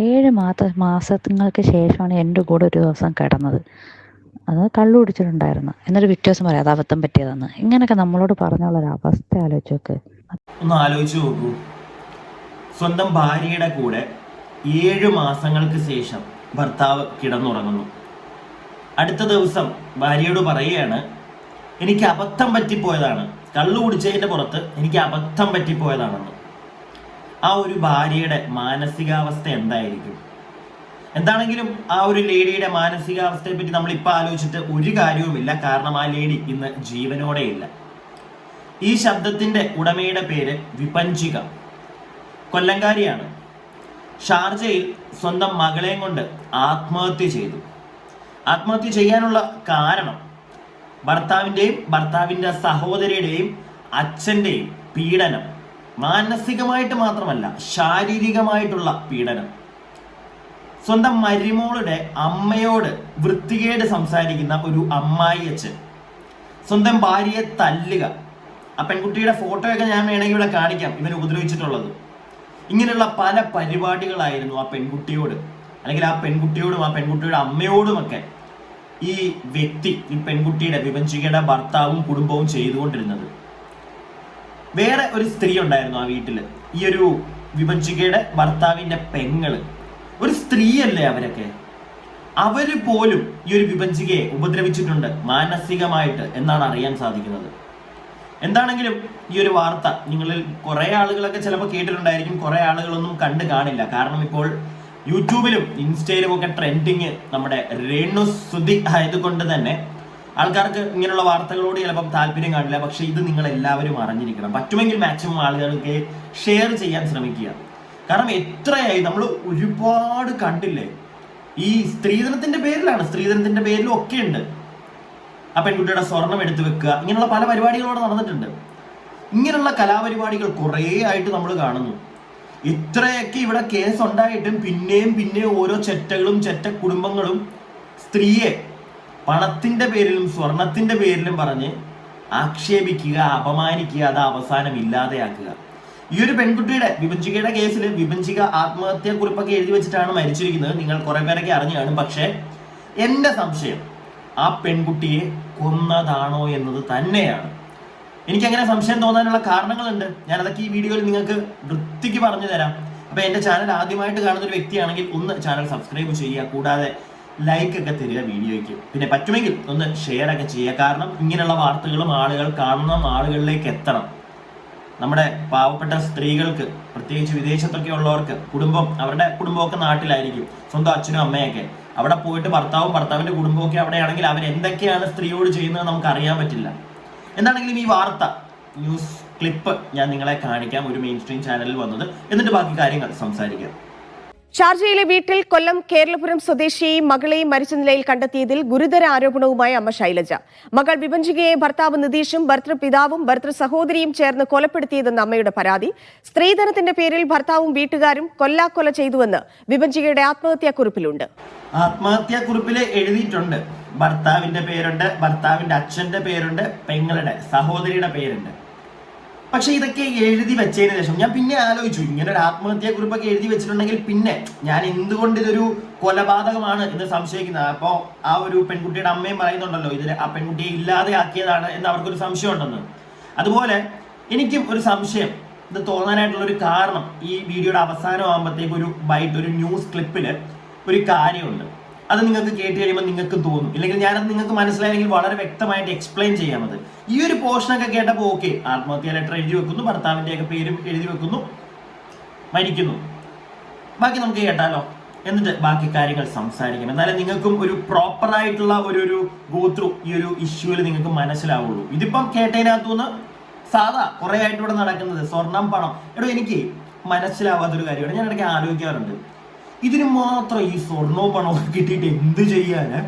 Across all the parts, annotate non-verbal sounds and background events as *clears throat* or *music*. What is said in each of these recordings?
ഏഴ് മാസ മാസങ്ങൾക്ക് ശേഷമാണ് എന്റെ കൂടെ ഒരു ദിവസം കിടന്നത്. അത് കള്ളു കുടിച്ചിട്ടുണ്ടായിരുന്നു. എന്നൊരു വ്യത്യാസം പറയാം. അത് അബദ്ധം പറ്റിയതെന്ന്. ഇങ്ങനെയൊക്കെ നമ്മളോട് പറഞ്ഞുള്ള ഒരു അവസ്ഥ ആലോചിച്ച് നോക്ക്. ഒന്ന് ആലോചിച്ച് നോക്കൂ. സ്വന്തം ഭാര്യയുടെ കൂടെ ഏഴ് മാസങ്ങൾക്ക് ശേഷം ഭർത്താവ് കിടന്നുറങ്ങുന്നു. അടുത്ത ദിവസം ഭാര്യയോട് പറയുകയാണ് എനിക്ക് അബദ്ധം പറ്റിപ്പോയതാണ്. കള്ളു കുടിച്ചതിന്റെ പുറത്ത് എനിക്ക് അബദ്ധം പറ്റിപ്പോയതാണെന്ന്. ആ ഒരു ഭാര്യയുടെ മാനസികാവസ്ഥ എന്തായിരിക്കും? എന്താണെങ്കിലും ആ ഒരു ലേഡിയുടെ മാനസികാവസ്ഥയെ പറ്റി നമ്മൾ ഇപ്പൊ ആലോചിച്ചിട്ട് ഒരു കാര്യവുമില്ല. കാരണം ആ ലേഡി ഇന്ന് ജീവനോടെയില്ല. ഈ ശബ്ദത്തിന്റെ ഉടമയുടെ പേര് വിപഞ്ചിക. കൊല്ലങ്കാരിയാണ് ഷാർജയിൽ സ്വന്തം മകളെയും കൊണ്ട് ആത്മഹത്യ ചെയ്തു. ആത്മഹത്യ ചെയ്യാനുള്ള കാരണം ഭർത്താവിന്റെയും ഭർത്താവിന്റെ സഹോദരിയുടെയും അച്ഛന്റെയും പീഡനം. മാനസികമായിട്ട് മാത്രമല്ല ശാരീരികമായിട്ടുള്ള പീഡനം. സ്വന്തം മരിമോളുടെ അമ്മയോട് വൃത്തികേട് സംസാരിക്കുന്ന ഒരു അമ്മായി അച്ഛൻ സ്വന്തം ഭാര്യയെ തല്ലുക. ആ പെൺകുട്ടിയുടെ ഫോട്ടോയൊക്കെ ഞാൻ വേണമെങ്കിൽ ഇവിടെ കാണിക്കാം ഇവൻ ഉപദ്രവിച്ചിട്ടുള്ളത്. ഇങ്ങനെയുള്ള പല പരിപാടികളായിരുന്നു ആ പെൺകുട്ടിയോട് അല്ലെങ്കിൽ ആ പെൺകുട്ടിയോടും ആ പെൺകുട്ടിയുടെ അമ്മയോടുമൊക്കെ ഈ വ്യക്തി ഈ പെൺകുട്ടിയുടെ വിവഞ്ചികയുടെ ഭർത്താവും കുടുംബവും ചെയ്തുകൊണ്ടിരുന്നത്. വേറെ ഒരു സ്ത്രീ ഉണ്ടായിരുന്നു ആ വീട്ടിൽ ഈ ഒരു വിഭജികയുടെ ഭർത്താവിന്റെ പെങ്ങൾ. ഒരു സ്ത്രീയല്ലേ അവരൊക്കെ? അവർ പോലും ഈ ഒരു വിഭജികയെ ഉപദ്രവിച്ചിട്ടുണ്ട് മാനസികമായിട്ട് എന്നാണ് അറിയാൻ സാധിക്കുന്നത്. എന്താണെങ്കിലും ഈ ഒരു വാർത്ത നിങ്ങളിൽ കുറെ ആളുകളൊക്കെ ചിലപ്പോൾ കേട്ടിട്ടുണ്ടായിരിക്കും കുറെ ആളുകളൊന്നും കണ്ടു കാണില്ല. കാരണം ഇപ്പോൾ യൂട്യൂബിലും ഇൻസ്റ്റയിലും ഒക്കെ ട്രെൻഡിങ് നമ്മുടെ രേണു സുധി ആയതുകൊണ്ട് തന്നെ ആൾക്കാർക്ക് ഇങ്ങനെയുള്ള വാർത്തകളോട് ചിലപ്പം താല്പര്യം കാണില്ല. പക്ഷെ ഇത് നിങ്ങൾ എല്ലാവരും അറിഞ്ഞിരിക്കണം. പറ്റുമെങ്കിൽ മാക്സിമം ആളുകൾക്ക് ഷെയർ ചെയ്യാൻ ശ്രമിക്കുക. കാരണം എത്രയായി? നമ്മൾ ഒരുപാട് കണ്ടില്ലേ? ഈ സ്ത്രീധനത്തിന്റെ പേരിലാണ്. സ്ത്രീധനത്തിന്റെ പേരിലും ഒക്കെ ഉണ്ട്. ആ പെൺകുട്ടിയുടെ സ്വർണം എടുത്തു വെക്കുക. ഇങ്ങനെയുള്ള പല പരിപാടികളോട് നടന്നിട്ടുണ്ട്. ഇങ്ങനെയുള്ള കലാപരിപാടികൾ കുറേ ആയിട്ട് നമ്മൾ കാണുന്നു. ഇത്രയൊക്കെ ഇവിടെ കേസ് ഉണ്ടായിട്ടും പിന്നെയും പിന്നെയും ഓരോ ചെറ്റകളും ചെറ്റ കുടുംബങ്ങളും സ്ത്രീയെ പണത്തിന്റെ പേരിലും സ്വർണത്തിന്റെ പേരിലും പറഞ്ഞ് ആക്ഷേപിക്കുക അപമാനിക്കുക അത് അവസാനം ഇല്ലാതെയാക്കുക. ഈ ഒരു പെൺകുട്ടിയുടെ വിഭജികയുടെ കേസിൽ വിഭജിക ആത്മഹത്യ കുറിപ്പൊക്കെ എഴുതി വെച്ചിട്ടാണ് മരിച്ചിരിക്കുന്നത്. നിങ്ങൾ കുറെ പേരൊക്കെ അറിഞ്ഞു കാണും. പക്ഷേ എന്റെ സംശയം ആ പെൺകുട്ടിയെ കൊന്നതാണോ എന്നത് തന്നെയാണ്. എനിക്ക് അങ്ങനെ സംശയം തോന്നാനുള്ള കാരണങ്ങളുണ്ട്. ഞാൻ അതൊക്കെ ഈ വീഡിയോയിൽ നിങ്ങൾക്ക് വൃത്തിക്ക് പറഞ്ഞു തരാം. അപ്പൊ എന്റെ ചാനൽ ആദ്യമായിട്ട് കാണുന്ന ഒരു വ്യക്തിയാണെങ്കിൽ ഒന്ന് ചാനൽ സബ്സ്ക്രൈബ് ചെയ്യുക. കൂടാതെ ലൈക്ക് ഒക്കെ തരിക വീഡിയോയ്ക്ക്. പിന്നെ പറ്റുമെങ്കിൽ ഒന്ന് ഷെയർ ഒക്കെ ചെയ്യുക. കാരണം ഇങ്ങനെയുള്ള വാർത്തകളും ആളുകൾ കാണുന്ന ആളുകളിലേക്ക് എത്തണം. നമ്മുടെ പാവപ്പെട്ട സ്ത്രീകൾക്ക് പ്രത്യേകിച്ച് വിദേശത്തൊക്കെ ഉള്ളവർക്ക് കുടുംബം അവരുടെ കുടുംബമൊക്കെ നാട്ടിലായിരിക്കും. സ്വന്തം അച്ഛനും അമ്മയൊക്കെ. അവിടെ പോയിട്ട് ഭർത്താവും ഭർത്താവിന്റെ കുടുംബമൊക്കെ അവിടെയാണെങ്കിൽ അവർ എന്തൊക്കെയാണ് സ്ത്രീയോട് ചെയ്യുന്നത് നമുക്ക് അറിയാൻ പറ്റില്ല. എന്താണെങ്കിലും ഈ വാർത്ത ന്യൂസ് ക്ലിപ്പ് ഞാൻ നിങ്ങളെ കാണിക്കാം. ഒരു മെയിൻ സ്ട്രീം ചാനലിൽ വന്നത്. എന്നിട്ട് ബാക്കി കാര്യങ്ങൾ സംസാരിക്കാം. ഷാർജയിലെ വീട്ടിൽ കൊല്ലം കേരളപുരം സ്വദേശി മകളെയും മരിച്ച നിലയിൽ കണ്ടെത്തിയതിൽ ഗുരുതര ആരോപണവുമായി അമ്മ ശൈലജ. മകൾ വിഭജികയെ ഭർത്താവ് നിതീഷും ഭർത്തൃപിതാവും ഭർത്തൃ സഹോദരിയും ചേർന്ന് കൊലപ്പെടുത്തിയതെന്ന് അമ്മയുടെ പരാതി. സ്ത്രീധനത്തിന്റെ പേരിൽ ഭർത്താവും വീട്ടുകാരും കൊല്ലാക്കൊല ചെയ്തുവെന്ന് വിഭജികയുടെ ആത്മഹത്യാക്കുറിപ്പിലുണ്ട്. ആത്മഹത്യാ കുറിപ്പിൽ എഴുതിയിട്ടുണ്ട്. ഭർത്താവിന്റെ പേരുണ്ട് ഭർത്താവിന്റെ അച്ഛന്റെ പേരുണ്ട് പെങ്ങളുടെ സഹോദരിയുടെ പേരുണ്ട്. പക്ഷെ ഇതൊക്കെ എഴുതി വെച്ചതിന് ശേഷം ഞാൻ പിന്നെ ആലോചിച്ചു ഇങ്ങനെ ഒരു ആത്മഹത്യാ കുറിപ്പൊക്കെ എഴുതി വെച്ചിട്ടുണ്ടെങ്കിൽ പിന്നെ ഞാൻ എന്തുകൊണ്ട് ഇതൊരു കൊലപാതകമാണ് എന്ന് സംശയിക്കുന്നത് അപ്പോ ആ ഒരു പെൺകുട്ടിയുടെ അമ്മയും പറയുന്നുണ്ടല്ലോ ഇതിന് ആ പെൺകുട്ടിയെ ഇല്ലാതെ ആക്കിയതാണ് എന്ന് അവർക്കൊരു സംശയം ഉണ്ടെന്ന് അതുപോലെ എനിക്കും ഒരു സംശയം ഇത് തോന്നാനായിട്ടുള്ള ഒരു കാരണം ഈ വീഡിയോയുടെ അവസാനം ഒരു ബൈറ്റ് ഒരു ന്യൂസ് ക്ലിപ്പിൽ ഒരു കാര്യമുണ്ട്. അത് നിങ്ങൾക്ക് കേട്ട് കഴിയുമ്പോൾ നിങ്ങൾക്ക് തോന്നും. ഇല്ലെങ്കിൽ ഞാനത് നിങ്ങൾക്ക് മനസ്സിലായെങ്കിൽ വളരെ വ്യക്തമായിട്ട് എക്സ്പ്ലെയിൻ ചെയ്യാമത് ഈ ഒരു പോർഷനൊക്കെ കേട്ടപ്പോൾ ഓക്കെ ആത്മഹത്യ ലെറ്റർ എഴുതി വെക്കുന്നു ഭർത്താവിന്റെ ഒക്കെ പേരും എഴുതി വെക്കുന്നു മരിക്കുന്നു. ബാക്കി നമുക്ക് കേട്ടാലോ? എന്നിട്ട് ബാക്കി കാര്യങ്ങൾ സംസാരിക്കണം എന്നാലും നിങ്ങൾക്കും ഒരു പ്രോപ്പറായിട്ടുള്ള ഒരു ഒരു ഗോത്രു ഈ ഒരു ഇഷ്യൂവിൽ നിങ്ങൾക്ക് മനസ്സിലാവുള്ളൂ. ഇതിപ്പം കേട്ടതിനകത്തുനിന്ന് സാധാ കുറെ ആയിട്ട് ഇവിടെ നടക്കുന്നത് സ്വർണം പണം. എടോ എനിക്ക് മനസ്സിലാവാത്തൊരു കാര്യമാണ്. ഞാൻ ഇടയ്ക്ക് ആലോചിക്കാറുണ്ട്. ഇതിന് മാത്രം ഈ സ്വർണവും പണവും കിട്ടിയിട്ട് എന്ത് ചെയ്യാനാ?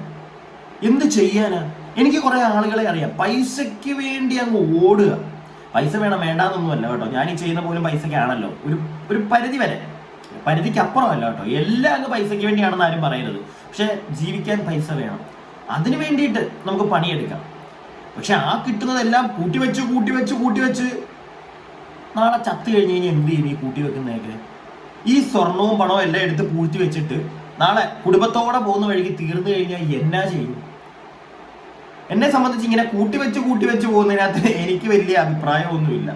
എന്ത് ചെയ്യാനാ? എനിക്ക് കുറെ ആളുകളെ അറിയാം. പൈസയ്ക്ക് വേണ്ടി അങ്ങ് ഓടുക. പൈസ വേണം വേണ്ടാന്നൊന്നുമല്ല കേട്ടോ. ഞാൻ ഈ ചെയ്യുന്ന പോലും പൈസയ്ക്കാണല്ലോ. ഒരു ഒരു പരിധി വരെ. പരിധിക്ക് അപ്പുറമല്ല കേട്ടോ. എല്ലാം അങ്ങ് പൈസയ്ക്ക് വേണ്ടിയാണെന്ന് ആരും പറയരുത്. പക്ഷെ ജീവിക്കാൻ പൈസ വേണം. അതിന് വേണ്ടിയിട്ട് നമുക്ക് പണിയെടുക്കാം. പക്ഷെ ആ കിട്ടുന്നതെല്ലാം കൂട്ടി വെച്ച് കൂട്ടി വെച്ച് കൂട്ടി വെച്ച് നാളെ ചത്തു കഴിഞ്ഞ് കഴിഞ്ഞാൽ എന്ത് ചെയ്യും ഈ കൂട്ടി വെക്കുന്നതൊക്കെ ഈ സ്വർണവും പണവും എല്ലാം എടുത്ത് പൂഴ്ത്തി വെച്ചിട്ട് നാളെ കുടുംബത്തോടെ പോകുന്ന വഴിക്ക് തീർന്നു കഴിഞ്ഞാൽ എന്നാ ചെയ്യും? എന്നെ സംബന്ധിച്ച് ഇങ്ങനെ കൂട്ടിവെച്ച് കൂട്ടിവെച്ച് പോകുന്നതിനകത്ത് എനിക്ക് വലിയ അഭിപ്രായമൊന്നുമില്ല.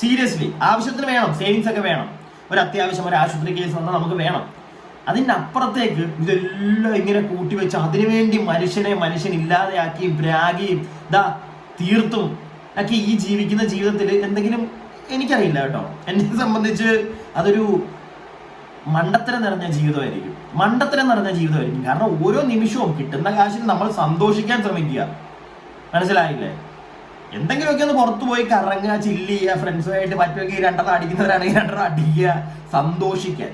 സീരിയസ്ലി ആവശ്യത്തിന് വേണം സേവിങ്സ് ഒക്കെ വേണം. ഒരു അത്യാവശ്യം ഒരു ആശുപത്രി കേസ് വന്നാൽ നമുക്ക് വേണം. അതിന്റെ അപ്പുറത്തേക്ക് ഇതെല്ലാം ഇങ്ങനെ കൂട്ടിവെച്ച് അതിനുവേണ്ടി മനുഷ്യനെ മനുഷ്യൻ ഇല്ലാതെയാക്കിയും പ്രാഗിയും ഇതാ തീർത്തും ഒക്കെ ഈ ജീവിക്കുന്ന ജീവിതത്തിൽ എന്തെങ്കിലും എനിക്കറിയില്ല കേട്ടോ. എന്നെ സംബന്ധിച്ച് അതൊരു മണ്ടത്തരം നിറഞ്ഞ ജീവിതമായിരിക്കും. മണ്ടത്തരം നിറഞ്ഞ ജീവിതമായിരിക്കും. കാരണം ഓരോ നിമിഷവും കിട്ടുന്ന കാശിൽ നമ്മൾ സന്തോഷിക്കാൻ ശ്രമിക്കുക. മനസ്സിലായില്ലേ? എന്തെങ്കിലുമൊക്കെ ഒന്ന് പുറത്തു പോയി കറങ്ങുക ചില്ല് ചെയ്യുക ഫ്രണ്ട്സുമായിട്ട് പറ്റുമെങ്കിൽ രണ്ടെണ്ണം അടിക്കുന്നവരാണെങ്കിൽ രണ്ടെണ്ണം അടിക്കുക സന്തോഷിക്കാൻ.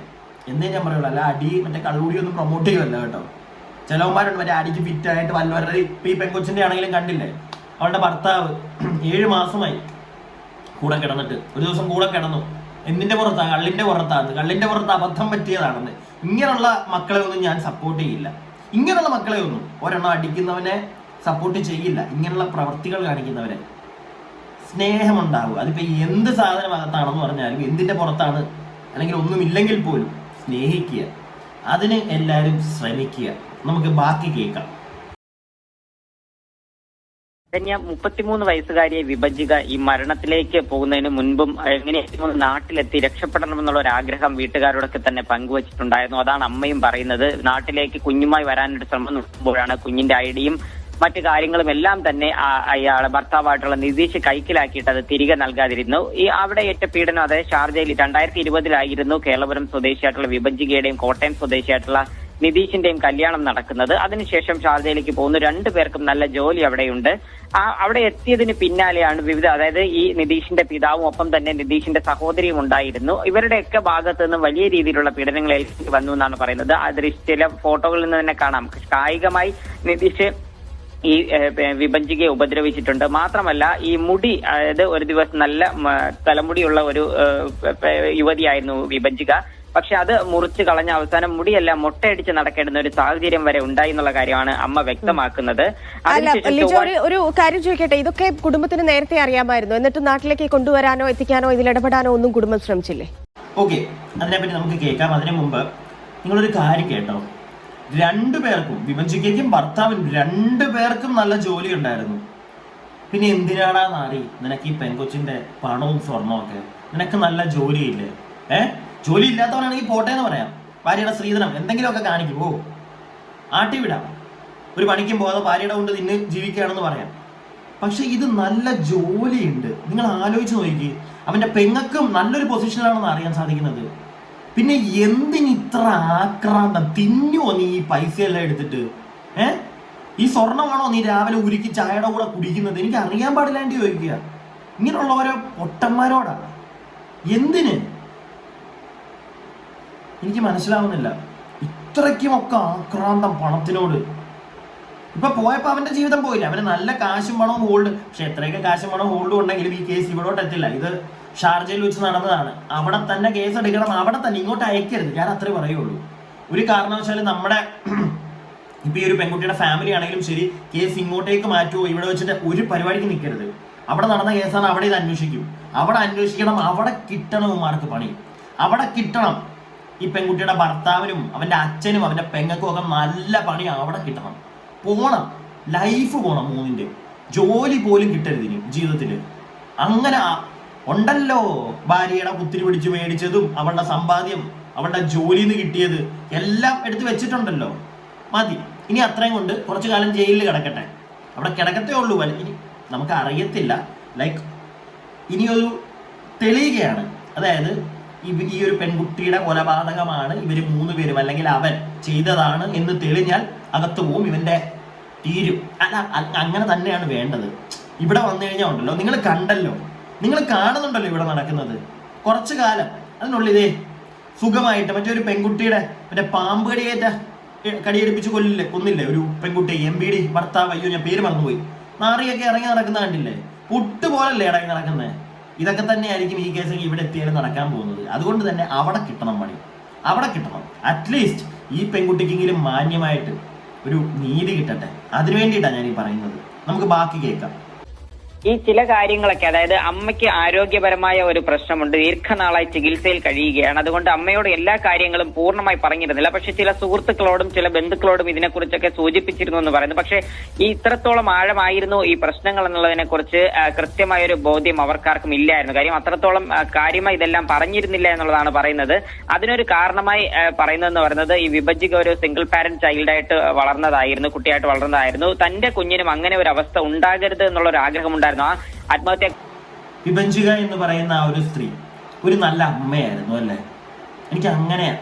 എന്നേ ഞാൻ പറയുള്ളൂ. അല്ല അടി മറ്റേ കള്ളുകൂടി ഒന്നും പ്രൊമോട്ട് ചെയ്യുമല്ല കേട്ടോ. ചിലവന്മാരുണ്ട് മറ്റേ അടിക്ക് ഫിറ്റായിട്ട് വല്ലവരുടെ ഇപ്പൊ ഈ പെൺകൊച്ചിന്റെ ആണെങ്കിലും കണ്ടില്ലേ? അവളുടെ ഭർത്താവ് ഏഴ് മാസമായി കൂടെ കിടന്നിട്ട്. ഒരു ദിവസം കൂടെ കിടന്നു. എന്തിന്റെ പുറത്താ കള്ളിന്റെ പുറത്താണ്. കള്ളിന്റെ പുറത്ത് അബദ്ധം പറ്റിയതാണെന്ന്. ഇങ്ങനെയുള്ള മക്കളെ ഒന്നും ഞാൻ സപ്പോർട്ട് ചെയ്യില്ല. ഇങ്ങനെയുള്ള മക്കളെ ഒന്നും ഒരെണ്ണം അടിക്കുന്നവനെ സപ്പോർട്ട് ചെയ്യില്ല. ഇങ്ങനെയുള്ള പ്രവർത്തികൾ കാണിക്കുന്നവരെ സ്നേഹമുണ്ടാവുക. അതിപ്പോ എന്ത് സാധനം അകത്താണെന്ന് പറഞ്ഞാലും എന്തിന്റെ പുറത്താണ്? അല്ലെങ്കിൽ ഒന്നുമില്ലെങ്കിൽ പോലും സ്നേഹിക്കുക. അതിന് എല്ലാവരും ശ്രമിക്കുക. നമുക്ക് ബാക്കി കേൾക്കാം. ധന്യ മുപ്പത്തിമൂന്ന് വയസ്സുകാരിയെ വിഭജിക ഈ മരണത്തിലേക്ക് പോകുന്നതിന് മുൻപും എങ്ങനെയായിരുന്നു നാട്ടിലെത്തി രക്ഷപ്പെടണമെന്നുള്ള ഒരു ആഗ്രഹം വീട്ടുകാരോടൊക്കെ തന്നെ പങ്കുവച്ചിട്ടുണ്ടായിരുന്നു. അതാണ് അമ്മയും പറയുന്നത്. നാട്ടിലേക്ക് കുഞ്ഞുമായി വരാനൊരു ശ്രമം നടത്തുമ്പോഴാണ് കുഞ്ഞിന്റെ ഐഡിയും മറ്റു കാര്യങ്ങളും എല്ലാം തന്നെ അയാളെ ഭർത്താവായിട്ടുള്ള നിതീഷ് കൈക്കിലാക്കിയിട്ട് അത് തിരികെ നൽകാതിരുന്നു. ഈ അവിടെ ഏറ്റ പീഡനം അതായത് ഷാർജയിൽ രണ്ടായിരത്തി ഇരുപതിലായിരുന്നു കേരളപുരം സ്വദേശിയായിട്ടുള്ള വിഭജികയുടെയും കോട്ടയം സ്വദേശിയായിട്ടുള്ള നിതീഷിന്റെയും കല്യാണം നടക്കുന്നത്. അതിനുശേഷം ഷാർജയിലേക്ക് പോകുന്നു. രണ്ടു പേർക്കും നല്ല ജോലി അവിടെയുണ്ട്. ആ അവിടെ എത്തിയതിന് പിന്നാലെയാണ് വിവിധ അതായത് ഈ നിതീഷിന്റെ പിതാവും ഒപ്പം തന്നെ നിതീഷിന്റെ സഹോദരിയും ഉണ്ടായിരുന്നു. ഇവരുടെയൊക്കെ ഭാഗത്ത് നിന്ന് വലിയ രീതിയിലുള്ള പീഡനങ്ങൾ ഏൽക്കേണ്ടി വന്നു എന്നാണ് പറയുന്നത്. ദൃശ്യ ചില ഫോട്ടോകളിൽ നിന്ന് തന്നെ കാണാം. കായികമായി നിതീഷ് ഈ വിഭജികയെ ഉപദ്രവിച്ചിട്ടുണ്ട്. മാത്രമല്ല ഈ മുടി അതായത് ഒരു ദിവസം നല്ല തലമുടിയുള്ള ഒരു യുവതിയായിരുന്നു വിഭജിക. പക്ഷെ അത് മുറിച്ച് കളഞ്ഞ അവസാനം മുടിയെല്ലാം മുട്ടയടിച്ച് നടക്കേണ്ടുന്ന ഒരു സാഹചര്യം വരെ ഉണ്ടായി എന്നുള്ള കാര്യമാണ് അമ്മ വ്യക്തമാക്കുന്നത്. ഒരു കാര്യം ചോദിക്കട്ടെ? ഇതൊക്കെ കുടുംബത്തിന് നേരത്തെ അറിയാമായിരുന്നു. എന്നിട്ട് നാട്ടിലേക്ക് കൊണ്ടുവരാനോ എത്തിക്കാനോ ഇതിൽ ഇടപെടാനോ ഒന്നും കുടുംബം ശ്രമിച്ചില്ലേ? ഓക്കെ അതിനെപ്പറ്റി നമുക്ക് കേൾക്കാം. അതിനു മുമ്പ് നിങ്ങളൊരു കാര്യം കേട്ടോ. രണ്ടു പേർക്കും വിഭജിക്കും ഭർത്താവിനും രണ്ടു പേർക്കും നല്ല ജോലി ഉണ്ടായിരുന്നു. പിന്നെ എന്തിനാടാ നാറി? നിനക്ക് ഈ പെൺകൊച്ചിന്റെ പണവും സ്വർണവും ഒക്കെ. നിനക്ക് നല്ല ജോലിയില്ലേ? ഏ? ജോലി ഇല്ലാത്തവനാണെങ്കിൽ പോട്ടെ എന്ന് പറയാം. ഭാര്യയുടെ സ്ത്രീധനം എന്തെങ്കിലുമൊക്കെ കാണിക്കും. ഓ ആട്ടി വിടാം. ഒരു പണിക്കും പോകാതെ ഭാര്യയുടെ കൊണ്ട് നിന്ന് ജീവിക്കുകയാണെന്ന് പറയാം. പക്ഷെ ഇത് നല്ല ജോലിയുണ്ട്. നിങ്ങൾ ആലോചിച്ച് നോക്കി അവന്റെ പെങ്ങക്കും നല്ലൊരു പൊസിഷനിലാണെന്ന് അറിയാൻ സാധിക്കുന്നത്. പിന്നെ എന്തിന് ഇത്ര ആക്രാന്തം? തിന്നുവോ നീ ഈ പൈസയെല്ലാം എടുത്തിട്ട്. ഏ? ഈ സ്വർണമാണോ നീ രാവിലെ ഉരുക്കി ചായയുടെ കൂടെ കുടിക്കുന്നത്? എനിക്ക് അറിയാൻ പാടില്ലാണ്ട് ചോദിക്കുക. ഇങ്ങനെയുള്ള ഓരോ പൊട്ടന്മാരോടാണ് എന്തിന്? എനിക്ക് മനസ്സിലാവുന്നില്ല. ഇത്രയ്ക്കുമൊക്കെ ആക്രാന്തം പണത്തിനോട്. ഇപ്പൊ പോയപ്പോ അവന്റെ ജീവിതം പോയില്ല. അവന് നല്ല കാശും പണവും ഹോൾഡ് പക്ഷെ എത്രയൊക്കെ കാശും പണവും ഹോൾഡും ഉണ്ടെങ്കിലും ഈ കേസ് ഇവിടോട്ട് എത്തില്ല. ഇത് ഷാർജയിൽ വെച്ച് നടന്നതാണ്. അവിടെ തന്നെ കേസ് എടുക്കണം. അവിടെ തന്നെ ഇങ്ങോട്ട് അയക്കരുത്. ഞാൻ അത്രേ പറയുള്ളൂ. ഒരു കാരണവശാലും നമ്മുടെ *clears throat* ഇപ്പൊ ഈ ഒരു പെൺകുട്ടിയുടെ ഫാമിലി ആണെങ്കിലും ശരി കേസ് ഇങ്ങോട്ടേക്ക് മാറ്റുമോ ഇവിടെ വെച്ചിട്ട് ഒരു പരിപാടിക്ക് നിൽക്കരുത് അവിടെ നടന്ന കേസാണ് അവിടെ ഇത് അന്വേഷിക്കും. അവിടെ അന്വേഷിക്കണം. അവിടെ കിട്ടണം മാർക്ക് പണി. അവിടെ കിട്ടണം. ഈ പെൺകുട്ടിയുടെ ഭർത്താവിനും അവന്റെ അച്ഛനും അവന്റെ പെങ്ങൾക്കും ഒക്കെ നല്ല പണി അവിടെ കിട്ടണം. പോണം. ലൈഫ് പോണം മൂന്നിന്റെ. ജോലി പോലും കിട്ടരുത് ഇനി ജീവിതത്തിൽ അങ്ങനെ ഉണ്ടല്ലോ ഭാര്യയുടെ കുത്തിരി പിടിച്ച് മേടിച്ചതും അവളുടെ സമ്പാദ്യം അവളുടെ ജോലിയിൽ നിന്ന് കിട്ടിയത് എല്ലാം എടുത്തു വെച്ചിട്ടുണ്ടല്ലോ. മതി. ഇനി അത്രയും കൊണ്ട് കുറച്ചു കാലം ജയിലിൽ കിടക്കട്ടെ. അവിടെ കിടക്കത്തേ ഉള്ളൂ. ഇനി നമുക്ക് അറിയത്തില്ല. ലൈക്ക് ഇനിയൊരു തെളിയുകയാണ്. അതായത് ഈ ഒരു പെൺകുട്ടിയുടെ കൊലപാതകമാണ് ഇവർ മൂന്ന് പേരും അല്ലെങ്കിൽ അവൻ ചെയ്തതാണ് എന്ന് തെളിഞ്ഞാൽ അകത്ത് പോവും ഇവന്റെ തീരും. അല്ല അങ്ങനെ തന്നെയാണ് വേണ്ടത്. ഇവിടെ വന്നു കഴിഞ്ഞാൽ ഉണ്ടല്ലോ നിങ്ങൾ കണ്ടല്ലോ നിങ്ങൾ കാണുന്നുണ്ടല്ലോ ഇവിടെ നടക്കുന്നത്. കുറച്ചു കാലം അതിനുള്ളിൽ ഇതേ സുഖമായിട്ട് മറ്റൊരു പെൺകുട്ടിയുടെ മറ്റേ പാമ്പ് കടിയേറ്റ കടിയടിപ്പിച്ച് കൊല്ലില്ലേ കൊന്നില്ലേ? ഒരു പെൺകുട്ടി എം ബി ഡി ഭർത്താവ് അയ്യോ ഞാൻ പേര് മറന്നുപോയി. നാറിയൊക്കെ ഇറങ്ങി നടക്കുന്ന കണ്ടില്ലേ? പുട്ട് പോലല്ലേ ഇറങ്ങി നടക്കുന്നത് ഇതൊക്കെ തന്നെയായിരിക്കും ഈ കേസ് ഇവിടെ എത്തിയാലും നടക്കാൻ പോകുന്നത്. അതുകൊണ്ട് തന്നെ അവിടെ കിട്ടണം പണി അവിടെ കിട്ടണം. അറ്റ്ലീസ്റ്റ് ഈ പെൺകുട്ടിക്കെങ്കിലും മാന്യമായിട്ട് ഒരു നീതി കിട്ടട്ടെ. അതിനു വേണ്ടിയിട്ടാണ് ഞാൻ ഈ പറയുന്നത്. നമുക്ക് ബാക്കി കേൾക്കാം. ഈ ചില കാര്യങ്ങളൊക്കെ അതായത് അമ്മയ്ക്ക് ആരോഗ്യപരമായ ഒരു പ്രശ്നമുണ്ട് ദീർഘനാളായി ചികിത്സയിൽ കഴിയുകയാണ്. അതുകൊണ്ട് അമ്മയോട് എല്ലാ കാര്യങ്ങളും പൂർണമായി പറഞ്ഞിരുന്നില്ല. പക്ഷെ ചില സുഹൃത്തുക്കളോടും ചില ബന്ധുക്കളോടും ഇതിനെക്കുറിച്ചൊക്കെ സൂചിപ്പിച്ചിരുന്നു എന്ന് പറയുന്നു. പക്ഷേ ഈ ഇത്രത്തോളം ആഴമായിരുന്നു ഈ പ്രശ്നങ്ങൾ എന്നുള്ളതിനെ കുറിച്ച് ഒരു ബോധ്യം അവർക്കാർക്കും ഇല്ലായിരുന്നു. കാര്യം അത്രത്തോളം കാര്യമായി ഇതെല്ലാം പറഞ്ഞിരുന്നില്ല എന്നുള്ളതാണ് പറയുന്നത്. അതിനൊരു കാരണമായി പറയുന്നതെന്ന് പറയുന്നത് ഈ വിഭജിക ഒരു സിംഗിൾ പാരന്റ് ചൈൽഡായിട്ട് വളർന്നതായിരുന്നു കുട്ടിയായിട്ട് വളർന്നതായിരുന്നു. തന്റെ കുഞ്ഞിനും അങ്ങനെ ഒരു അവസ്ഥ ഉണ്ടാകരുത് എന്നുള്ള ഒരു ആഗ്രഹം ഉണ്ടായിരുന്നു. ആ ആത്മഹത്യ വിഭജിക എന്ന് പറയുന്ന ആ ഒരു സ്ത്രീ ഒരു നല്ല അമ്മയായിരുന്നു അല്ലേ? എനിക്ക് അങ്ങനെയാ.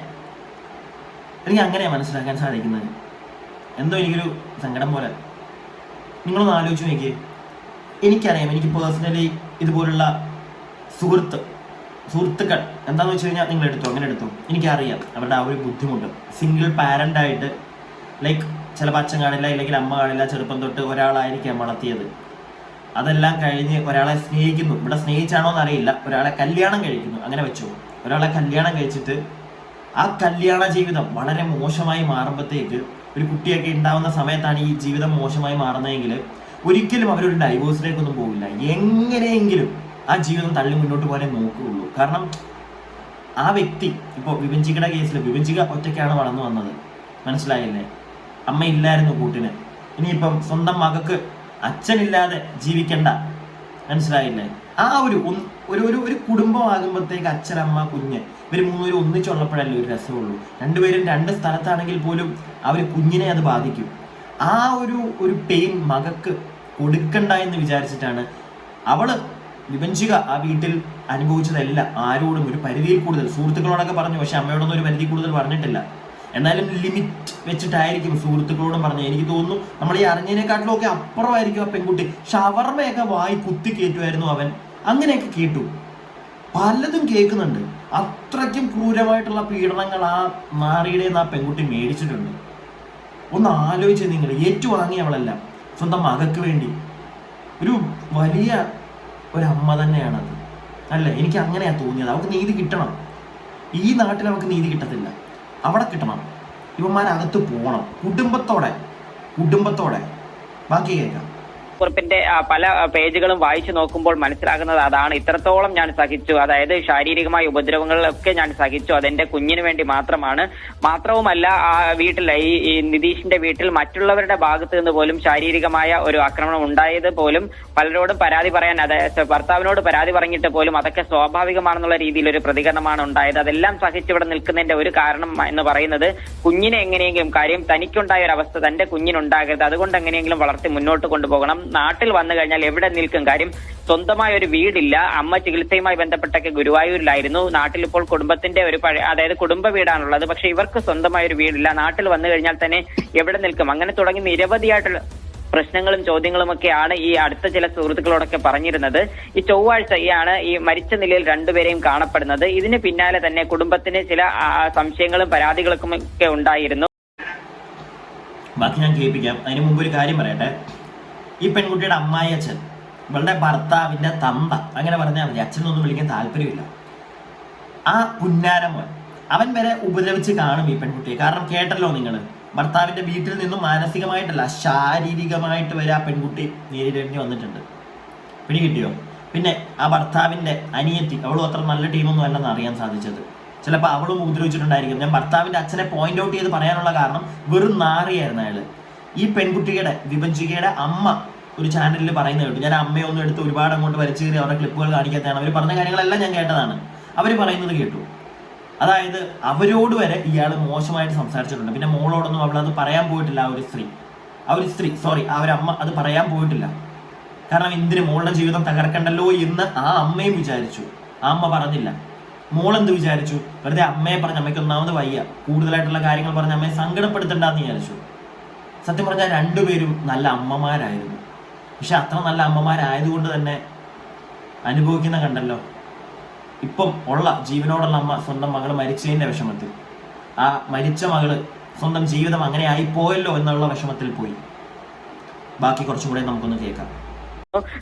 എനിക്ക് അങ്ങനെയാ മനസ്സിലാക്കാൻ സാധിക്കുന്നത്. എന്തോ എനിക്കൊരു സങ്കടം പോലെ. നിങ്ങളൊന്ന് ആലോചിച്ച് നോക്കി എനിക്കറിയാം എനിക്ക് പേഴ്സണലി ഇതുപോലുള്ള സുഹൃത്ത് സുഹൃത്തുക്കൾ എന്താണെന്ന് വെച്ച് കഴിഞ്ഞാൽ നിങ്ങൾ എടുത്തു? അങ്ങനെ എടുത്തു? എനിക്കറിയാം. അവരുടെ ആ ഒരു ബുദ്ധിമുട്ട്. സിംഗിൾ പാരന്റായിട്ട് ലൈക്ക് ചിലപ്പോൾ അച്ഛൻ കാണില്ല ഇല്ലെങ്കിൽ അമ്മ കാണില്ല ചെറുപ്പം തൊട്ട് ഒരാളായിരിക്കാം വളർത്തിയത്. അതെല്ലാം കഴിഞ്ഞ് ഒരാളെ സ്നേഹിക്കുന്നു. ഇവിടെ സ്നേഹിച്ചാണോ എന്നറിയില്ല. ഒരാളെ കല്യാണം കഴിക്കുന്നു. അങ്ങനെ വെച്ചു. ഒരാളെ കല്യാണം കഴിച്ചിട്ട് ആ കല്യാണ ജീവിതം വളരെ മോശമായി മാറുമ്പോഴത്തേക്ക് ഒരു കുട്ടിയൊക്കെ ഉണ്ടാവുന്ന സമയത്താണ് ഈ ജീവിതം മോശമായി മാറുന്നതെങ്കിൽ ഒരിക്കലും അവരൊരു ഡൈവോഴ്സിലേക്കൊന്നും പോകില്ല എങ്ങനെയെങ്കിലും ആ ജീവിതം തള്ളി മുന്നോട്ട് പോകാനേ നോക്കുകയുള്ളൂ. കാരണം ആ വ്യക്തി ഇപ്പോൾ വിഭജിക്കയുടെ കേസിൽ വിഭജിക ഒറ്റയ്ക്കാണ് വളർന്നു വന്നത്. മനസ്സിലായില്ലേ? അമ്മ ഇല്ലായിരുന്നു കൂട്ടിന്. ഇനിയിപ്പം സ്വന്തം മകക്ക് അച്ഛനില്ലാതെ ജീവിക്കണ്ട. മനസ്സിലായില്ലേ? ആ ഒരു ഒരു ഒരു ഒരു കുടുംബമാകുമ്പോഴത്തേക്ക് അച്ഛൻ അമ്മ കുഞ്ഞ് ഇവർ മൂന്നുപേരും ഒന്നിച്ചുള്ളപ്പോഴല്ലേ ഒരു രസമുള്ളൂ. രണ്ടുപേരും രണ്ട് സ്ഥലത്താണെങ്കിൽ പോലും അവർ കുഞ്ഞിനെ അത് ബാധിക്കും. ആ ഒരു ഒരു പെയിൻ മകക്ക് കൊടുക്കണ്ട എന്ന് വിചാരിച്ചിട്ടാണ് അവൾ വിഭജിക ആ വീട്ടിൽ അനുഭവിച്ചതല്ല ആരോടും ഒരു പരിധിയിൽ കൂടുതൽ. സുഹൃത്തുക്കളോടൊക്കെ പറഞ്ഞു പക്ഷെ അമ്മയോടൊന്നും ഒരു പരിധി കൂടുതൽ പറഞ്ഞിട്ടില്ല. എന്നാലും ലിമിറ്റ് വെച്ചിട്ടായിരിക്കും സുഹൃത്തുക്കളോടും പറഞ്ഞു എനിക്ക് തോന്നുന്നു നമ്മൾ ഈ അറിഞ്ഞതിനെക്കാട്ടിലും ഒക്കെ അപ്പുറമായിരിക്കും ആ പെൺകുട്ടി. ഷവർമയൊക്കെ വായി കുത്തി കയറ്റുമായിരുന്നു അവൻ. അങ്ങനെയൊക്കെ കേട്ടു. പലതും കേൾക്കുന്നുണ്ട്. അത്രയ്ക്കും ക്രൂരമായിട്ടുള്ള പീഡനങ്ങൾ ആ നാറിയുടെ ആ പെൺകുട്ടി മേടിച്ചിട്ടുണ്ട്. ഒന്ന് ആലോചിച്ച് നിങ്ങൾ ഏറ്റുവാങ്ങി അവളല്ല. സ്വന്തം മകക്ക് വേണ്ടി. ഒരു വലിയ ഒരമ്മ തന്നെയാണത്. അല്ല? എനിക്ക് അങ്ങനെയാണ് തോന്നിയത്. അവൾക്ക് നീതി കിട്ടണം. ഈ നാട്ടിൽ അവൾക്ക് നീതി കിട്ടത്തില്ല. അവിടെ കിട്ടണം. ഇവന്മാരകത്ത് പോകണം. കുടുംബത്തോടെ. കുടുംബത്തോടെ. ബാക്കി കേൾക്കാം. കുറിപ്പിന്റെ പല പേജുകളും വായിച്ചു നോക്കുമ്പോൾ മനസ്സിലാകുന്നത് അതാണ്. ഇത്രത്തോളം ഞാൻ സഹിച്ചു. അതായത് ശാരീരികമായ ഉപദ്രവങ്ങളൊക്കെ ഞാൻ സഹിച്ചു. അതെന്റെ കുഞ്ഞിന് വേണ്ടി മാത്രമാണ്. മാത്രവുമല്ല ആ വീട്ടിൽ ഈ ഈ നിതീഷിന്റെ വീട്ടിൽ മറ്റുള്ളവരുടെ ഭാഗത്ത് നിന്ന് പോലും ശാരീരികമായ ഒരു ആക്രമണം ഉണ്ടായത് പോലും പലരോടും പരാതി പറയാൻ അതായത് ഭർത്താവിനോട് പരാതി പറഞ്ഞിട്ട് പോലും അതൊക്കെ സ്വാഭാവികമാണെന്നുള്ള രീതിയിൽ ഒരു പ്രതികരണമാണ് ഉണ്ടായത്. അതെല്ലാം സഹിച്ചിവിടെ നിൽക്കുന്നതിന്റെ ഒരു കാരണം എന്ന് പറയുന്നത് കുഞ്ഞിനെ എങ്ങനെയെങ്കിലും കാര്യം തനിക്കുണ്ടായ ഒരു അവസ്ഥ തന്റെ കുഞ്ഞിനുണ്ടാകരുത്. അതുകൊണ്ട് എങ്ങനെയെങ്കിലും വളർത്തി മുന്നോട്ട് കൊണ്ടുപോകണം. നാട്ടിൽ വന്നു കഴിഞ്ഞാൽ എവിടെ നിൽക്കും? കാര്യം സ്വന്തമായ ഒരു വീടില്ല. അമ്മ ചികിത്സയുമായി ബന്ധപ്പെട്ടൊക്കെ ഗുരുവായൂരിലായിരുന്നു. നാട്ടിൽ ഇപ്പോൾ കുടുംബത്തിന്റെ ഒരു പഴയ അതായത് കുടുംബ വീടാണുള്ളത്. പക്ഷെ ഇവർക്ക് സ്വന്തമായ ഒരു വീടില്ല. നാട്ടിൽ വന്നു കഴിഞ്ഞാൽ തന്നെ എവിടെ നിൽക്കും? അങ്ങനെ തുടങ്ങി നിരവധിയായിട്ടുള്ള പ്രശ്നങ്ങളും ചോദ്യങ്ങളും ഒക്കെയാണ് ഈ അടുത്ത ചില സുഹൃത്തുക്കളോടൊക്കെ പറഞ്ഞിരുന്നത്. ഈ ചൊവ്വാഴ്ചയാണ് ഈ മരിച്ച നിലയിൽ രണ്ടുപേരെയും കാണപ്പെടുന്നത്. ഇതിന് പിന്നാലെ തന്നെ കുടുംബത്തിന് ചില സംശയങ്ങളും പരാതികൾക്കും ഒക്കെ ഉണ്ടായിരുന്നു. ബാക്കി ഞാൻ കേൾപ്പിക്കാം. അതിന് മുമ്പ് ഒരു കാര്യം പറയട്ടെ. ഈ പെൺകുട്ടിയുടെ അമ്മായി അച്ഛൻ ഇവളുടെ ഭർത്താവിന്റെ തന്ത അങ്ങനെ പറഞ്ഞാൽ മതി. അച്ഛനൊന്നും വിളിക്കാൻ താല്പര്യമില്ല. ആ പുന്നാരമോൻ അവൻ വരെ ഉപദ്രവിച്ച് കാണും ഈ പെൺകുട്ടിയെ. കാരണം കേട്ടല്ലോ നിങ്ങൾ ഭർത്താവിന്റെ വീട്ടിൽ നിന്നും മാനസികമായിട്ടല്ല ശാരീരികമായിട്ട് വരെ ആ പെൺകുട്ടി നേരിടേണ്ടി വന്നിട്ടുണ്ട്. പിടി കിട്ടിയോ? പിന്നെ ആ ഭർത്താവിന്റെ അനിയത്തി അവളും അത്ര നല്ല ടീമൊന്നും അല്ലെന്ന് അറിയാൻ സാധിച്ചത്. ചിലപ്പോൾ അവളും ഉപദ്രവിച്ചിട്ടുണ്ടായിരിക്കും. ഞാൻ ഭർത്താവിന്റെ അച്ഛനെ പോയിന്റ് ഔട്ട് ചെയ്ത് പറയാനുള്ള കാരണം വെറും നാറിയായിരുന്നു അയാൾ. ഈ പെൺകുട്ടിയുടെ വിഭജികയുടെ അമ്മ ഒരു ചാനലിൽ പറയുന്നത് കേട്ടു. ഞാൻ അമ്മയെ ഒന്നും എടുത്ത് ഒരുപാട് അങ്ങോട്ട് വലിച്ചു കയറി അവരുടെ ക്ലിപ്പുകൾ കാണിക്കാത്തതാണ്. അവർ പറഞ്ഞ കാര്യങ്ങളെല്ലാം ഞാൻ കേട്ടതാണ്. അവർ പറയുന്നത് കേട്ടു. അതായത് അവരോട് വരെ ഇയാൾ മോശമായിട്ട് സംസാരിച്ചിട്ടുണ്ട്. പിന്നെ മോളോടൊന്നും അവളത് പറയാൻ പോയിട്ടില്ല ആ ഒരു സ്ത്രീ. ആ ഒരു സ്ത്രീ സോറി ആ ഒരു അമ്മ അത് പറയാൻ പോയിട്ടില്ല. കാരണം എന്തിന് മോളുടെ ജീവിതം തകർക്കണ്ടല്ലോ എന്ന് ആ അമ്മയും വിചാരിച്ചു. ആ അമ്മ പറഞ്ഞില്ല. മോൾ എന്ത് വിചാരിച്ചു? വെറുതെ അമ്മയെ പറഞ്ഞ അമ്മയ്ക്ക് ഒന്നാമത് വയ്യ. കൂടുതലായിട്ടുള്ള കാര്യങ്ങൾ പറഞ്ഞ അമ്മയെ സങ്കടപ്പെടുത്തണ്ടെന്ന് വിചാരിച്ചു. സത്യം പറഞ്ഞാൽ രണ്ടുപേരും നല്ല അമ്മമാരായിരുന്നു. പക്ഷെ അത്ര നല്ല അമ്മമാരായതുകൊണ്ട് തന്നെ അനുഭവിക്കുന്ന കണ്ടല്ലോ. ഇപ്പം ഉള്ള ജീവനോടുള്ള അമ്മ സ്വന്തം മകൾ മരിച്ചതിന്റെ വിഷമത്തിൽ. ആ മരിച്ച മകൾ സ്വന്തം ജീവിതം അങ്ങനെ ആയി പോയല്ലോ എന്നുള്ള വിഷമത്തിൽ പോയി. ബാക്കി കുറച്ചും കൂടെ നമുക്കൊന്ന് കേൾക്കാം.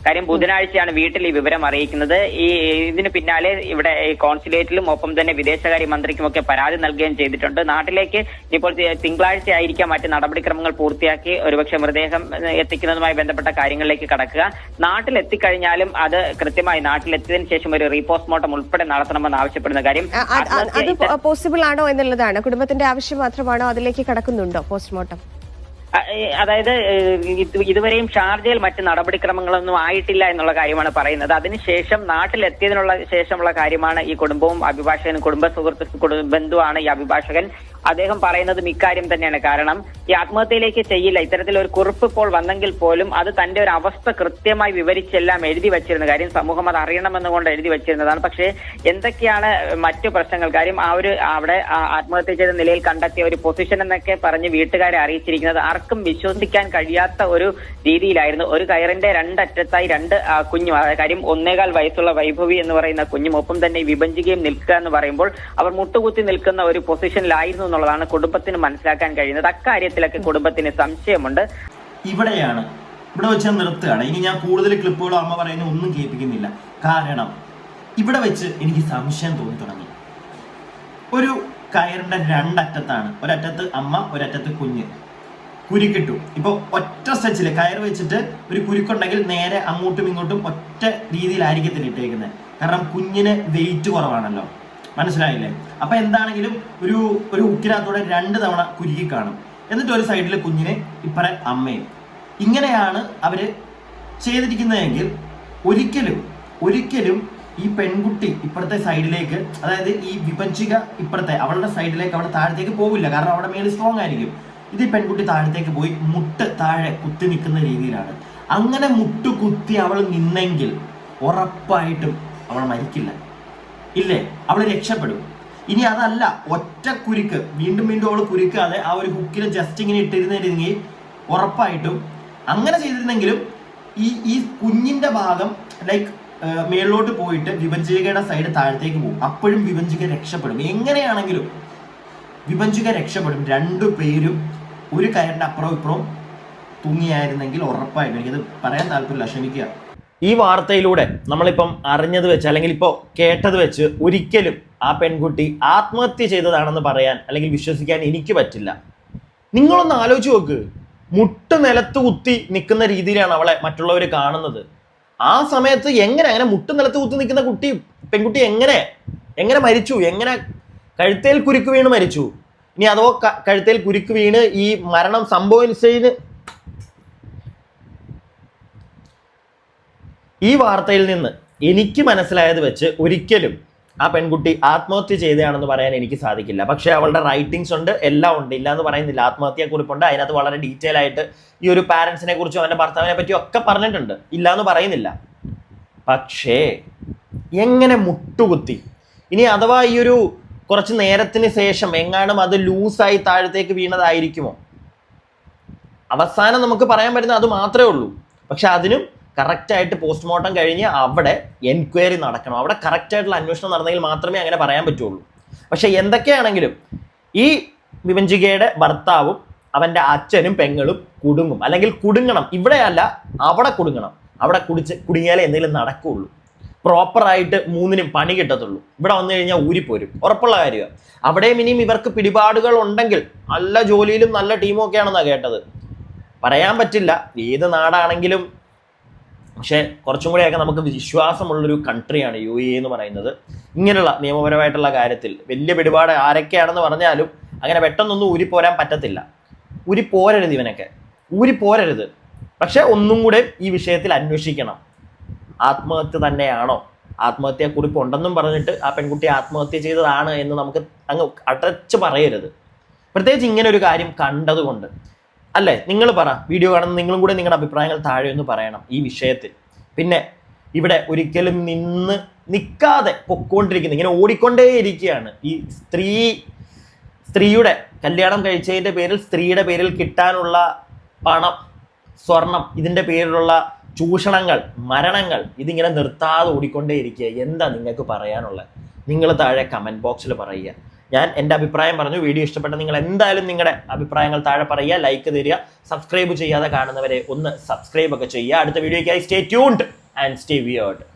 കാര്യം ബുധനാഴ്ചയാണ് വീട്ടിൽ ഈ വിവരം അറിയിക്കുന്നത്. ഈ ഇതിന് പിന്നാലെ ഇവിടെ ഈ കോൺസുലേറ്റിലും ഒപ്പം തന്നെ വിദേശകാര്യ മന്ത്രിക്കും ഒക്കെ പരാതി നൽകുകയും ചെയ്തിട്ടുണ്ട്. നാട്ടിലേക്ക് ഇപ്പോൾ തിങ്കളാഴ്ച ആയിരിക്കാം മറ്റ് നടപടിക്രമങ്ങൾ പൂർത്തിയാക്കി ഒരുപക്ഷെ മൃതദേഹം എത്തിക്കുന്നതുമായി ബന്ധപ്പെട്ട കാര്യങ്ങളിലേക്ക് കടക്കുക. നാട്ടിലെത്തിക്കഴിഞ്ഞാലും അത് കൃത്യമായി നാട്ടിലെത്തിയതിനു ശേഷം ഒരു റീപോസ്റ്റ്മോർട്ടം ഉൾപ്പെടെ നടത്തണമെന്ന് ആവശ്യപ്പെടുന്ന കാര്യം അത് പോസിബിൾ ആണോ എന്നുള്ളതാണ്. കുടുംബത്തിന്റെ ആവശ്യം മാത്രമാണോ അതിലേക്ക് കടക്കുന്നുണ്ടോ പോസ്റ്റ്മോർട്ടം? അതായത് ഇതുവരെയും ഷാർജയിൽ മറ്റ് നടപടിക്രമങ്ങളൊന്നും ആയിട്ടില്ല എന്നുള്ള കാര്യമാണ് പറയുന്നത്. അതിനുശേഷം നാട്ടിലെത്തിയതിനുള്ള ശേഷമുള്ള കാര്യമാണ് ഈ കുടുംബവും അഭിഭാഷകനും കുടുംബ ബന്ധുവാണ് ഈ അഭിഭാഷകൻ. അദ്ദേഹം പറയുന്നത് ഇക്കാര്യം തന്നെയാണ്. കാരണം ഈ ആത്മഹത്യയിലേക്ക് ചെയ്യില്ല. ഇത്തരത്തിൽ ഒരു കുറിപ്പ് ഇപ്പോൾ വന്നെങ്കിൽ പോലും അത് തന്റെ ഒരു അവസ്ഥ കൃത്യമായി വിവരിച്ചെല്ലാം എഴുതി വെച്ചിരുന്ന കാര്യം സമൂഹം അത് അറിയണമെന്നുകൊണ്ട് എഴുതി വെച്ചിരുന്നതാണ്. പക്ഷേ എന്തൊക്കെയാണ് മറ്റു പ്രശ്നങ്ങൾ? കാര്യം ആ ഒരു അവിടെ ആത്മഹത്യ ചെയ്ത നിലയിൽ കണ്ടെത്തിയ ഒരു പൊസിഷൻ എന്നൊക്കെ പറഞ്ഞ് വീട്ടുകാരെ അറിയിച്ചിരിക്കുന്നത് ആർക്കും വിശ്വസിക്കാൻ കഴിയാത്ത ഒരു രീതിയിലായിരുന്നു. ഒരു കയറിന്റെ രണ്ടറ്റത്തായി രണ്ട് കുഞ്ഞു കാര്യം ഒന്നേകാൽ വയസ്സുള്ള വൈഭവി എന്ന് പറയുന്ന കുഞ്ഞും ഒപ്പം തന്നെ വിഭജിക്കുകയും നിൽക്കുക എന്ന് പറയുമ്പോൾ അവർ മുട്ടുകുത്തി നിൽക്കുന്ന ഒരു പൊസിഷനിലായിരുന്നു എന്നുള്ളതാണ് കുടുംബത്തിന് മനസ്സിലാക്കാൻ കഴിയുന്നത്. അക്കാര്യത്തിലൊക്കെ കുടുംബത്തിന് സംശയമുണ്ട്. ഇവിടെയാണ്. ഇവിടെ വെച്ച് നിർത്തുകയാണ്. ഇനി ഞാൻ കൂടുതൽ ക്ലിപ്പുകളോ അമ്മ പറയുന്ന ഒന്നും കേൾപ്പിക്കുന്നില്ല. കാരണം ഇവിടെ വെച്ച് എനിക്ക് സംശയം തോന്നി തുടങ്ങി. ഒരു കയറിന്റെ രണ്ടറ്റത്താണ്. ഒരറ്റത്ത് അമ്മ ഒരറ്റത്ത് കുഞ്ഞ്. കുരുക്കിട്ടു. ഇപ്പോൾ ഒറ്റ സ്ട്രെച്ചിൽ കയർ വെച്ചിട്ട് ഒരു കുരുക്കുണ്ടെങ്കിൽ നേരെ അങ്ങോട്ടും ഇങ്ങോട്ടും ഒറ്റ രീതിയിലായിരിക്കത്തില്ല ഇട്ടേക്കുന്നത് കാരണം കുഞ്ഞിന് വെയിറ്റ് കുറവാണല്ലോ. മനസ്സിലായില്ലേ? അപ്പൊ എന്താണെങ്കിലും ഒരു ഒരു ഹുക്കിനകത്തൂടെ രണ്ട് തവണ കുരുക്കി കാണും. എന്നിട്ട് ഒരു സൈഡിൽ കുഞ്ഞിനെ ഇപ്പറെ അമ്മയും. ഇങ്ങനെയാണ് അവർ ചെയ്തിരിക്കുന്നതെങ്കിൽ ഒരിക്കലും ഒരിക്കലും ഈ പെൺകുട്ടി ഇപ്പുറത്തെ സൈഡിലേക്ക് അതായത് ഈ വിപഞ്ചിക ഇപ്പുറത്തെ അവളുടെ സൈഡിലേക്ക് അവളുടെ താഴത്തേക്ക് പോവില്ല. കാരണം അവിടെ മേൽ സ്ട്രോങ് ആയിരിക്കും. ഇത് പെൺകുട്ടി താഴത്തേക്ക് പോയി മുട്ട് താഴെ കുത്തി നിൽക്കുന്ന രീതിയിലാണ്. അങ്ങനെ മുട്ട് കുത്തി അവൾ നിന്നെങ്കിൽ ഉറപ്പായിട്ടും അവൾ മരിക്കില്ല. ഇല്ലേ? അവൾ രക്ഷപ്പെടും. ഇനി അതല്ല ഒറ്റ കുരുക്ക് വീണ്ടും വീണ്ടും അവൾ കുരുക്കാതെ ആ ഒരു ഹുക്കിൽ ജസ്റ്റ് ഇങ്ങനെ ഇട്ടിരുന്നിരുന്നെങ്കിൽ ഉറപ്പായിട്ടും അങ്ങനെ ചെയ്തിരുന്നെങ്കിലും ഈ ഈ കുഞ്ഞിന്റെ ഭാഗം ലൈക്ക് മേളിലോട്ട് പോയിട്ട് വിഭജികയുടെ സൈഡ് താഴത്തേക്ക് പോകും. അപ്പോഴും വിഭജിക രക്ഷപ്പെടും. എങ്ങനെയാണെങ്കിലും വിഭജിക രക്ഷപ്പെടും. രണ്ടു പേരും ഒരു കയറിന്റെ അപ്പുറവും ഇപ്പുറവും തൂങ്ങിയായിരുന്നെങ്കിൽ ഉറപ്പായിട്ടും. എനിക്കത് പറയാൻ താല്പര്യമില്ല. ക്ഷമിക്കുക. ഈ വാർത്തയിലൂടെ നമ്മളിപ്പം അറിഞ്ഞത് വെച്ച് അല്ലെങ്കിൽ ഇപ്പോൾ കേട്ടത് വെച്ച് ഒരിക്കലും ആ പെൺകുട്ടി ആത്മഹത്യ ചെയ്തതാണെന്ന് പറയാൻ അല്ലെങ്കിൽ വിശ്വസിക്കാൻ എനിക്ക് പറ്റില്ല. നിങ്ങളൊന്ന് ആലോചിച്ച് നോക്ക്. മുട്ട് നിലത്ത് കുത്തി നിൽക്കുന്ന രീതിയിലാണ് അവളെ മറ്റുള്ളവർ കാണുന്നത്. ആ സമയത്ത് എങ്ങനെ അങ്ങനെ മുട്ട് നിലത്ത് കുത്തി നിൽക്കുന്ന കുട്ടി പെൺകുട്ടി എങ്ങനെ എങ്ങനെ മരിച്ചു? എങ്ങനെ കഴുത്തേൽ കുരുക്ക് വീണ് മരിച്ചു? ഇനി അതോ കഴുത്തേൽ കുരുക്ക് വീണ് ഈ മരണം സംഭവിച്ചതിന് ഈ വാർത്തയിൽ നിന്ന് എനിക്ക് മനസ്സിലായത് വെച്ച് ഒരിക്കലും ആ പെൺകുട്ടി ആത്മഹത്യ ചെയ്തതാണെന്ന് പറയാൻ എനിക്ക് സാധിക്കില്ല. പക്ഷേ അവളുടെ റൈറ്റിങ്സ് ഉണ്ട് എല്ലാം ഉണ്ട്. ഇല്ല എന്ന് പറയുന്നില്ല. ആത്മഹത്യാ കുറിപ്പുണ്ട്. അതിനകത്ത് വളരെ ഡീറ്റെയിൽ ആയിട്ട് ഈ ഒരു പാരൻസിനെ കുറിച്ചും അവന്റെ ഭർത്താവിനെ പറ്റിയും ഒക്കെ പറഞ്ഞിട്ടുണ്ട്. ഇല്ല എന്ന് പറയുന്നില്ല. പക്ഷേ എങ്ങനെ മുട്ടുകുത്തി? ഇനി അഥവാ ഈ ഒരു കുറച്ച് നേരത്തിന് ശേഷം എങ്ങാനും അത് ലൂസായി താഴത്തേക്ക് വീണതായിരിക്കുമോ? അവസാനം നമുക്ക് പറയാൻ പറ്റുന്ന അത് മാത്രമേ ഉള്ളൂ. പക്ഷെ അതിനും കറക്റ്റായിട്ട് പോസ്റ്റ്മോർട്ടം കഴിഞ്ഞ് അവിടെ എൻക്വയറി നടക്കണം. അവിടെ കറക്റ്റായിട്ടുള്ള അന്വേഷണം നടന്നെങ്കിൽ മാത്രമേ അങ്ങനെ പറയാൻ പറ്റുള്ളൂ. പക്ഷെ എന്തൊക്കെയാണെങ്കിലും ഈ വിഭജികയുടെ ഭർത്താവും അവന്റെ അച്ഛനും പെങ്ങളും കുടുങ്ങും. അല്ലെങ്കിൽ കുടുങ്ങണം. ഇവിടെയല്ല അവിടെ കുടുങ്ങണം. അവിടെ കുടിച്ച് കുടുങ്ങിയാലേ എന്തെങ്കിലും നടക്കുകയുള്ളൂ പ്രോപ്പറായിട്ട് മൂന്നിനും പണി കിട്ടത്തുള്ളൂ. ഇവിടെ വന്നു കഴിഞ്ഞാൽ ഊരിപ്പോരും ഉറപ്പുള്ള കാര്യമാണ് അവിടെയും ഇനിയും ഇവർക്ക് പിടിപാടുകൾ ഉണ്ടെങ്കിൽ നല്ല ജോലിയിലും നല്ല ടീമും ഒക്കെയാണെന്നാണ് കേട്ടത്. പറയാൻ പറ്റില്ല. ഏത് നാടാണെങ്കിലും പക്ഷേ കുറച്ചും കൂടെയൊക്കെ നമുക്ക് വിശ്വാസമുള്ളൊരു കൺട്രിയാണ് യു എ എന്ന് പറയുന്നത്. ഇങ്ങനെയുള്ള നിയമപരമായിട്ടുള്ള കാര്യത്തിൽ വലിയ പിടിപാട് ആരൊക്കെയാണെന്ന് പറഞ്ഞാലും അങ്ങനെ പെട്ടെന്നൊന്നും ഊരിപ്പോരാൻ പറ്റത്തില്ല. ഊരിപ്പോരരുത് ഇവനൊക്കെ. ഊരിപ്പോരരുത്. പക്ഷെ ഒന്നും കൂടെ ഈ വിഷയത്തിൽ അന്വേഷിക്കണം. ആത്മഹത്യ തന്നെയാണോ? ആത്മഹത്യ കുറിപ്പ് ഉണ്ടെന്നും പറഞ്ഞിട്ട് ആ പെൺകുട്ടി ആത്മഹത്യ ചെയ്തതാണ് എന്ന് നമുക്ക് അങ്ങ് അടച്ച് പറയരുത്. പ്രത്യേകിച്ച് ഇങ്ങനെ ഒരു കാര്യം കണ്ടതുകൊണ്ട്. അല്ലേ? നിങ്ങൾ പറ. വീഡിയോ കാണുന്ന നിങ്ങളും കൂടെ നിങ്ങളുടെ അഭിപ്രായങ്ങൾ താഴെ ഒന്ന് പറയണം ഈ വിഷയത്തിൽ. പിന്നെ ഇവിടെ ഒരിക്കലും നിന്ന് നിൽക്കാതെ പൊക്കോണ്ടിരിക്കുന്നു. ഇങ്ങനെ ഓടിക്കൊണ്ടേ ഇരിക്കുകയാണ് ഈ സ്ത്രീ സ്ത്രീയുടെ കല്യാണം കഴിച്ചതിന്റെ പേരിൽ സ്ത്രീയുടെ പേരിൽ കിട്ടാനുള്ള പണം സ്വർണം ഇതിന്റെ പേരിലുള്ള ചൂഷണങ്ങൾ മരണങ്ങൾ ഇതിങ്ങനെ നിർത്താതെ ഓടിക്കൊണ്ടേ ഇരിക്കുക എന്താ നിങ്ങൾക്ക് പറയാനുള്ളത്? നിങ്ങൾ താഴെ കമന്റ് ബോക്സിൽ പറയുക. ഞാൻ എന്റെ അഭിപ്രായം പറഞ്ഞു. വീഡിയോ ഇഷ്ടപ്പെട്ട നിങ്ങൾ എന്തായാലും നിങ്ങളുടെ അഭിപ്രായങ്ങൾ താഴെ പറയുക ലൈക്ക് തരിക സബ്സ്ക്രൈബ് ചെയ്യാതെ കാണുന്നവരെ ഒന്ന് സബ്സ്ക്രൈബ് ഒക്കെ ചെയ്യുക. അടുത്ത വീഡിയോയ്ക്കായി stay tuned and stay weird